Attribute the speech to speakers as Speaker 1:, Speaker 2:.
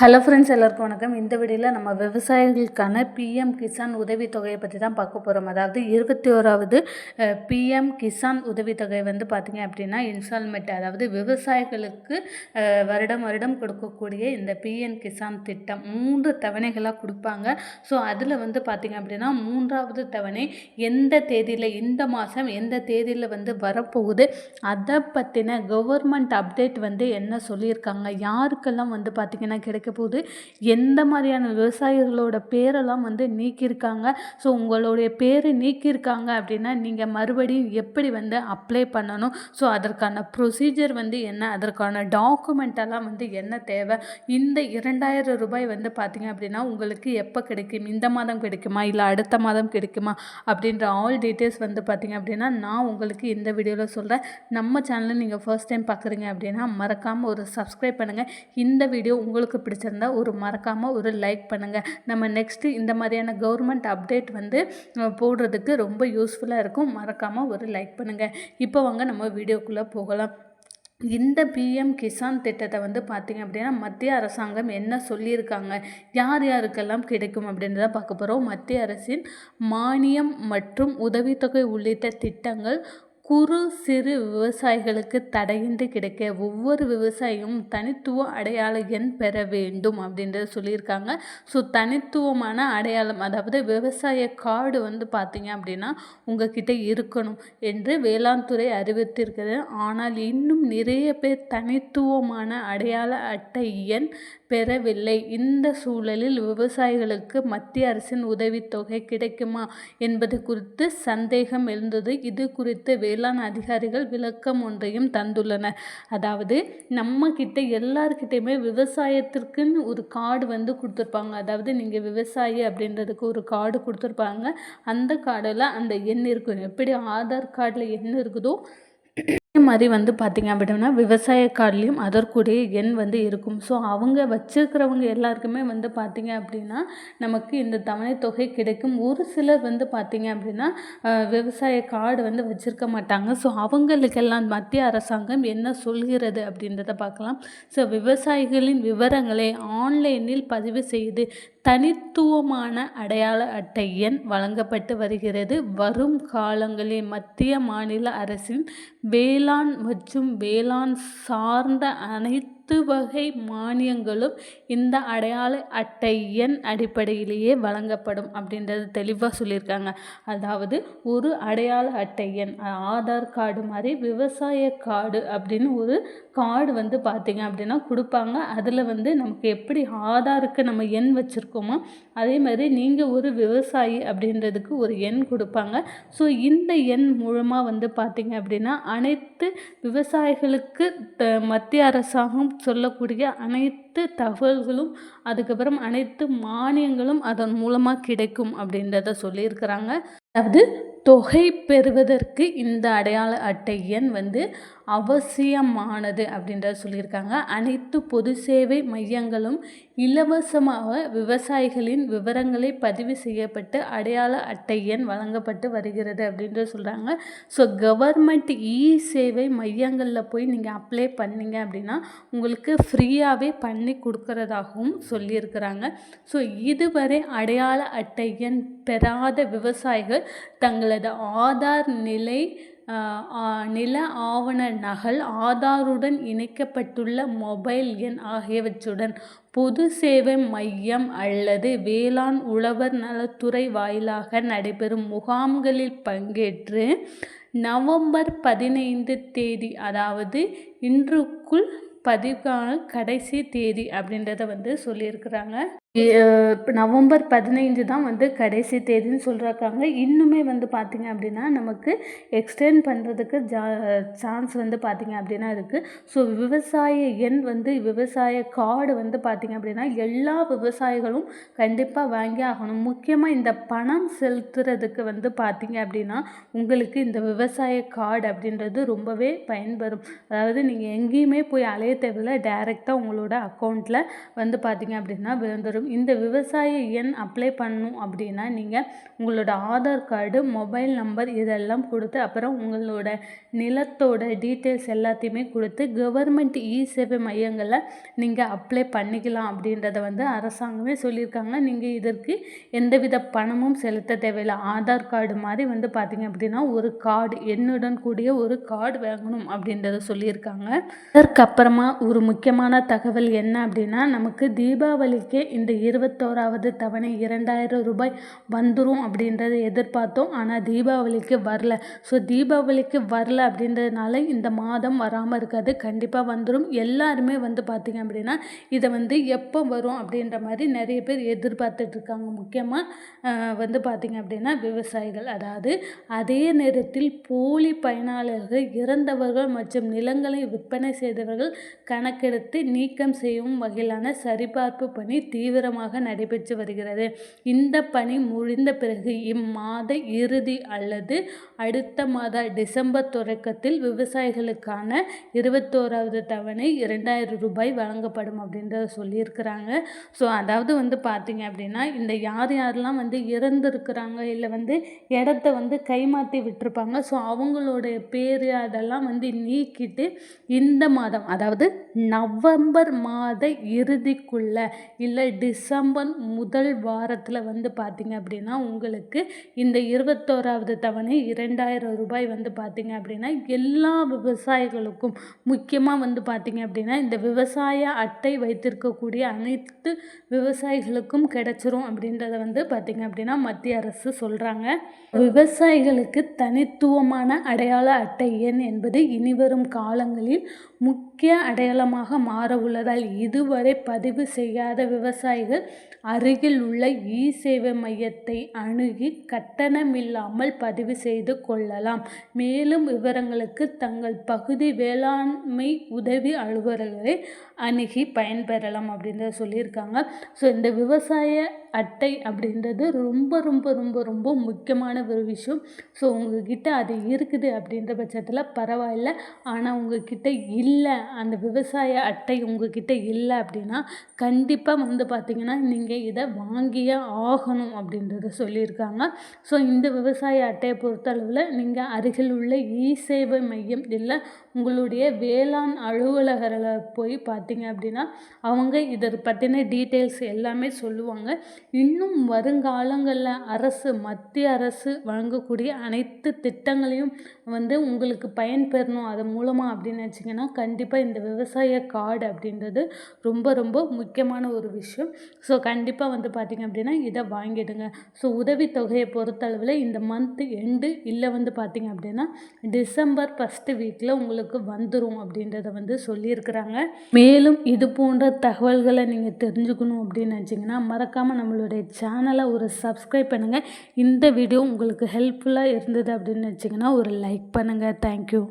Speaker 1: Hello friends எல்லாருக்கும் வணக்கம். இந்த வீடியோவில் நம்ம விவசாயிகளுக்கான பிஎம் கிசான் உதவித்தொகையை பற்றி தான் பார்க்க போகிறோம் அதாவது இருபத்தி ஓராவது பிஎம் கிசான் உதவித்தொகை வந்து பார்த்திங்க அப்படின்னா இன்ஸ்டால்மெண்ட் அதாவது விவசாயிகளுக்கு வருடம் வருடம் கொடுக்கக்கூடிய இந்த பிஎம் கிசான் திட்டம். மூன்று தவணைகளாக கொடுப்பாங்க. ஸோ அதில் வந்து பார்த்திங்க அப்படின்னா மூன்றாவது தவணை எந்த தேதியில் இந்த மாதம் எந்த தேதியில் வந்து வரப்போகுது அதை பற்றின கவர்மெண்ட் அப்டேட் வந்து என்ன சொல்லியிருக்காங்க யாருக்கெல்லாம் வந்து பார்த்திங்கன்னா கிடைக்க போகுது எந்த மாதிரியான விவசாயிகளோட பேரெல்லாம் வந்து நீக்கியிருக்காங்க? ஸோ உங்களுடைய பேர் நீக்கியிருக்காங்க அப்படின்னா நீங்கள் மறுபடியும் எப்படி வந்து அப்ளை பண்ணணும்? ஸோ அதற்கான ப்ரொசீஜர் வந்து என்ன? அதற்கான டாக்குமெண்ட்டெல்லாம் வந்து என்ன தேவை? இந்த இரண்டாயிரம் ரூபாய் வந்து பார்த்திங்க அப்படின்னா உங்களுக்கு எப்போ கிடைக்கும்? இந்த மாதம் கிடைக்குமா? இல்லை அடுத்த மாதம் கிடைக்குமா? அப்படின்ற ஆல் டீட்டெயில்ஸ் வந்து பார்த்திங்க அப்படின்னா நான் உங்களுக்கு இந்த வீடியோவில் சொல்கிறேன் நம்ம சேனலில் நீங்கள் ஃபர்ஸ்ட் டைம் பார்க்குறீங்க அப்படின்னா மறக்காமல் ஒரு சப்ஸ்கிரைப் பண்ணுங்கள் இந்த வீடியோ உங்களுக்கு பிடிச்சிருந்தா ஒரு மறக்காமல் ஒரு லைக் பண்ணுங்கள் நம்ம நெக்ஸ்ட்டு இந்த மாதிரியான கவர்மெண்ட் அப்டேட் வந்து போடுறதுக்கு ரொம்ப யூஸ்ஃபுல்லாக இருக்கும். மறக்காமல் ஒரு லைக் பண்ணுங்கள் இப்போ வாங்க நம்ம வீடியோக்குள்ளே போகலாம். இந்த பிஎம் கிசான் திட்டத்தை வந்து பார்த்திங்க அப்படின்னா மத்திய அரசாங்கம் என்ன சொல்லியிருக்காங்க? யார் யாருக்கெல்லாம் கிடைக்கும் அப்படின்றத பார்க்க போகிறோம் மத்திய அரசின் மானியம் மற்றும் உதவித்தொகை உள்ளிட்ட திட்டங்கள் குறு சிறு விவசாயிகளுக்கு தடையின்றி கிடைக்க ஒவ்வொரு விவசாயியும் தனித்துவ அடையாள எண் பெற வேண்டும் அப்படின்றத சொல்லியிருக்காங்க. ஸோ தனித்துவமான அடையாளம் அதாவது விவசாய கார்டு வந்து பார்த்தீங்க அப்படின்னா உங்ககிட்ட இருக்கணும் என்று வேளாண் துறை அறிவித்திருக்கிறது. ஆனால் இன்னும் நிறைய பேர் தனித்துவமான அடையாள அட்டை எண் பெறவில்லை. இந்த சூழலில் விவசாயிகளுக்கு மத்திய அரசின் உதவித்தொகை கிடைக்குமா என்பது குறித்து சந்தேகம் எழுந்தது. இது குறித்து வேலை வேளாண் அதிகாரிகள் விளக்கம் ஒன்றையும் தந்துள்ளனர் அதாவது நம்ம கிட்ட எல்லார்கிட்டையுமே விவசாயத்திற்குன்னு ஒரு கார்டு வந்து கொடுத்துருப்பாங்க. அதாவது நீங்கள் விவசாயி அப்படின்றதுக்கு ஒரு கார்டு கொடுத்துருப்பாங்க. அந்த கார்டில் அந்த எண் இருக்கும். எப்படி ஆதார் கார்டில் எண் இருக்குதோ அதே மாதிரி வந்து பார்த்திங்க அப்படின்னா விவசாய கார்டுலேயும் அதற்குரிய எண் வந்து இருக்கும். ஸோ அவங்க வச்சிருக்கிறவங்க எல்லாருக்குமே வந்து பார்த்திங்க அப்படின்னா நமக்கு இந்த தவணைத்தொகை தொகை கிடைக்கும். ஒரு சிலர் வந்து பார்த்திங்க அப்படின்னா விவசாய கார்டு வந்து வச்சுருக்க மாட்டாங்க. ஸோ அவங்களுக்கெல்லாம் மத்திய அரசாங்கம் என்ன சொல்கிறது அப்படின்றத பார்க்கலாம். ஸோ விவசாயிகளின் விவரங்களை ஆன்லைனில் பதிவு செய்து தனித்துவமான அடையாள அட்டை எண் வழங்கப்பட்டு வருகிறது. வரும் காலங்களில் மத்திய மாநில அரசின் வேளாண் மற்றும் வேளாண் சார்ந்த அனைத்து வகை மானியங்களும் இந்த அடையாள அட்டை எண் அடிப்படையிலேயே வழங்கப்படும் அப்படின்றது தெளிவாக சொல்லியிருக்காங்க. அதாவது ஒரு அடையாள அட்டை எண் ஆதார் கார்டு மாதிரி விவசாய கார்டு அப்படின்னு ஒரு கார்டு வந்து பார்த்திங்க அப்படின்னா கொடுப்பாங்க. அதில் வந்து நமக்கு எப்படி ஆதாருக்கு நம்ம எண் வச்சுருக்கோமோ அதே மாதிரி நீங்கள் ஒரு விவசாயி அப்படின்றதுக்கு ஒரு எண் கொடுப்பாங்க. ஸோ இந்த எண் மூலமாக வந்து பார்த்திங்க அப்படின்னா அனைத்து விவசாயிகளுக்கு த மத்திய அரசாங்கம் சொல்லக்கூடிய அனைத்து தகவல்களும் அதுக்கப்புறம் அனைத்து மானியங்களும் அதன் மூலமாக கிடைக்கும் அப்படின்றத சொல்லியிருக்கிறாங்க. அதாவது தொகை பெறுவதற்கு இந்த அடையாள அட்டை எண் வந்து அவசியமானது அப்படின்றத சொல்லியிருக்காங்க. அனைத்து பொது சேவை மையங்களும் இலவசமாக விவசாயிகளின் விவரங்களை பதிவு செய்யப்பட்டு அடையாள அட்டை எண் வழங்கப்பட்டு வருகிறது அப்படின்ற சொல்கிறாங்க ஸோ கவர்மெண்ட் இ சேவை மையங்களில் போய் நீங்கள் அப்ளை பண்ணீங்க அப்படின்னா உங்களுக்கு ஃப்ரீயாகவே பண்ணி கொடுக்கறதாகவும் சொல்லியிருக்கிறாங்க. ஸோ இதுவரை அடையாள அட்டை எண் பெறாத விவசாயிகள் தங்களது ஆதார் நிலை நில ஆவண நகல் ஆதாருடன் இணைக்கப்பட்டுள்ள மொபைல் எண் ஆகியவற்றுடன் பொது சேவை மையம் அல்லது வேளாண் உழவர் நலத்துறை வாயிலாக நடைபெறும் முகாம்களில் பங்கேற்று நவம்பர் பதினைந்து தேதி அதாவது இன்றுக்குள் பதிவுக்கான கடைசி தேதி அப்படின்றத வந்து சொல்லியிருக்கிறாங்க. நவம்பர் பதினைஞ்சு தான் வந்து கடைசி தேதின்னு சொல்லியிருக்காங்க இன்னுமே வந்து பார்த்திங்க அப்படின்னா நமக்கு எக்ஸ்டெண்ட் பண்ணுறதுக்கு ஜா சான்ஸ் வந்து பார்த்திங்க அப்படின்னா இருக்குது ஸோ விவசாய எண் வந்து விவசாய கார்டு வந்து பார்த்திங்க அப்படின்னா எல்லா விவசாயிகளும் கண்டிப்பாக வாங்கி ஆகணும். முக்கியமாக இந்த பணம் செலுத்துறதுக்கு வந்து பார்த்திங்க அப்படின்னா உங்களுக்கு இந்த விவசாய கார்டு அப்படின்றது ரொம்பவே பயன்பெறும். அதாவது நீங்கள் எங்கேயுமே போய் அலைய தேவையில்ல. டைரெக்டாக உங்களோட அக்கௌண்ட்டில் வந்து பார்த்திங்க அப்படின்னா வே- இந்த இந்த விவசாய எண் அப்ளை பண்ணணும் அப்படின்னா நீங்கள் உங்களோட ஆதார் கார்டு மொபைல் நம்பர் இதெல்லாம் கொடுத்து அப்புறம் உங்களோட நிலத்தோட டீட்டெயில்ஸ் எல்லாத்தையுமே கொடுத்து கவர்மெண்ட் இ சேவை மையங்களில் நீங்கள் அப்ளை பண்ணிக்கலாம் அப்படின்றத வந்து அரசாங்கமே சொல்லியிருக்காங்க. நீங்கள் இதற்கு எந்தவித பணமும் செலுத்த தேவையில்லை. ஆதார் கார்டு மாதிரி வந்து பார்த்திங்க அப்படின்னா ஒரு கார்டு எண்ணுடன் கூடிய ஒரு கார்டு வாங்கணும் அப்படின்றத சொல்லியிருக்காங்க. அதற்கப்புறமா ஒரு முக்கியமான தகவல் என்ன அப்படின்னா நமக்கு தீபாவளிக்கே இந்த இருபத்தோராவது தவணை இரண்டாயிரம் ரூபாய் வந்துடும் அப்படின்றத எதிர்பார்த்தோம். ஆனால் தீபாவளிக்கு வரல. ஸோ தீபாவளிக்கு வரல அப்படின்றதுனால இந்த மாதம் வராமல் இருக்காது கண்டிப்பாக வந்துடும் எல்லாருமே வந்து பார்த்திங்க அப்படின்னா இதை வந்து எப்போ வரும் அப்படின்ற மாதிரி நிறைய பேர் எதிர்பார்த்துட்ருக்காங்க முக்கியமாக வந்து பார்த்திங்க அப்படின்னா விவசாயிகள். அதாவது அதே நேரத்தில் போலி பயனாளர்கள் இறந்தவர்கள் மற்றும் நிலங்களை விற்பனை செய்தவர்கள் கணக்கெடுத்து நீக்கம் செய்யும் வகையிலான சரிபார்ப்பு பணி தீவிர தீவிரமாக நடைபெற்று வருகிறது. இந்த பணி முடிந்த பிறகு இம்மாத இறுதி அல்லது அடுத்த மாத டிசம்பர் தொடக்கத்தில் விவசாயிகளுக்கான இருபத்தோராவது தவணை இரண்டாயிரம் ரூபாய் வழங்கப்படும் அப்படின்றத சொல்லியிருக்கிறாங்க. ஸோ அதாவது வந்து பார்த்திங்க அப்படின்னா இந்த யார் யாரெல்லாம் வந்து இறந்துருக்கிறாங்க இல்லை வந்து இடத்த வந்து கைமாற்றி விட்டுருப்பாங்க ஸோ அவங்களுடைய பேர் அதெல்லாம் வந்து நீக்கிட்டு இந்த மாதம் அதாவது நவம்பர் மாத இறுதிக்குள்ள இல்லை டிசம்பர் முதல் வாரத்தில் வந்து பார்த்திங்க அப்படின்னா உங்களுக்கு இந்த இருபத்தோராவது தவணை இரண்டாயிரம் ரூபாய் வந்து பார்த்திங்க அப்படின்னா எல்லா விவசாயிகளுக்கும் முக்கியமாக வந்து பார்த்திங்க அப்படின்னா இந்த விவசாய அட்டை வைத்திருக்கக்கூடிய அனைத்து விவசாயிகளுக்கும் கிடைச்சிரும் அப்படின்றத வந்து பார்த்திங்க அப்படின்னா மத்திய அரசு சொல்கிறாங்க விவசாயிகளுக்கு தனித்துவமான அடையாள அட்டை எண் என்பது இனிவரும் காலங்களில் முக்கிய அடையாளமாக மாற உள்ளதால் இதுவரை பதிவு செய்யாத விவசாயிகள் அருகில் உள்ள இ சேவை மையத்தை அணுகி கட்டணமில்லாமல் பதிவு செய்து கொள்ளலாம். மேலும் விவரங்களுக்கு தங்கள் பகுதி வேளாண்மை உதவி அலுவலர்களை அணுகி பயன்பெறலாம் அப்படின்றத சொல்லியிருக்காங்க. ஸோ இந்த விவசாய அட்டை அப்படின்றது ரொம்ப ரொம்ப ரொம்ப ரொம்ப முக்கியமான ஒரு விஷயம். ஸோ உங்ககிட்ட அது இருக்குது அப்படின்ற பட்சத்தில் பரவாயில்ல. ஆனால் உங்ககிட்ட இல்லை அந்த விவசாய அட்டை உங்ககிட்ட இல்லை அப்படின்னா கண்டிப்பாக வந்து பார்த்திங்கன்னா நீங்கள் இதை வாங்கியே ஆகணும் அப்படின்றத சொல்லியிருக்காங்க. ஸோ இந்த விவசாய அட்டையை பொறுத்தளவில் நீங்கள் அருகில் உள்ள இ சேவை மையம் இல்லை உங்களுடைய வேளாண் அலுவலகரில் போய் பார்த்தீங்க அப்படின்னா அவங்க இதை பற்றின டீட்டெயில்ஸ் எல்லாமே சொல்லுவாங்க. இன்னும் வருங்காலங்களில் அரசு மத்திய அரசு வழங்கக்கூடிய அனைத்து திட்டங்களையும் வந்து உங்களுக்கு பயன்பெறணும் அது மூலமாக அப்படின்னு வச்சிங்கன்னா கண்டிப்பாக இந்த விவசாய கார்டு அப்படின்றது ரொம்ப ரொம்ப முக்கியமான ஒரு விஷயம். ஸோ கண்டிப்பாக வந்து பார்த்திங்க அப்படின்னா இதை வாங்கிடுங்க. ஸோ உதவித்தொகையை பொறுத்தளவில் இந்த மந்த்து எண்டு இல்லை வந்து பார்த்திங்க அப்படின்னா டிசம்பர் ஃபஸ்ட்டு வீக்கில் உங்களுக்கு வந்துடும் அப்படின்றத வந்து சொல்லியிருக்கிறாங்க. மேலும் இது போன்ற தகவல்களை நீங்கள் தெரிஞ்சுக்கணும் அப்படின்னு நினச்சிங்கன்னா மறக்காமல் நம்மளுடைய சேனலை ஒரு சப்ஸ்கிரைப் பண்ணுங்கள் இந்த வீடியோ உங்களுக்கு ஹெல்ப்ஃபுல்லாக இருந்தது அப்படின்னு நினச்சிங்கன்னா ஒரு லைக் பண்ணுங்கள் தேங்க்யூ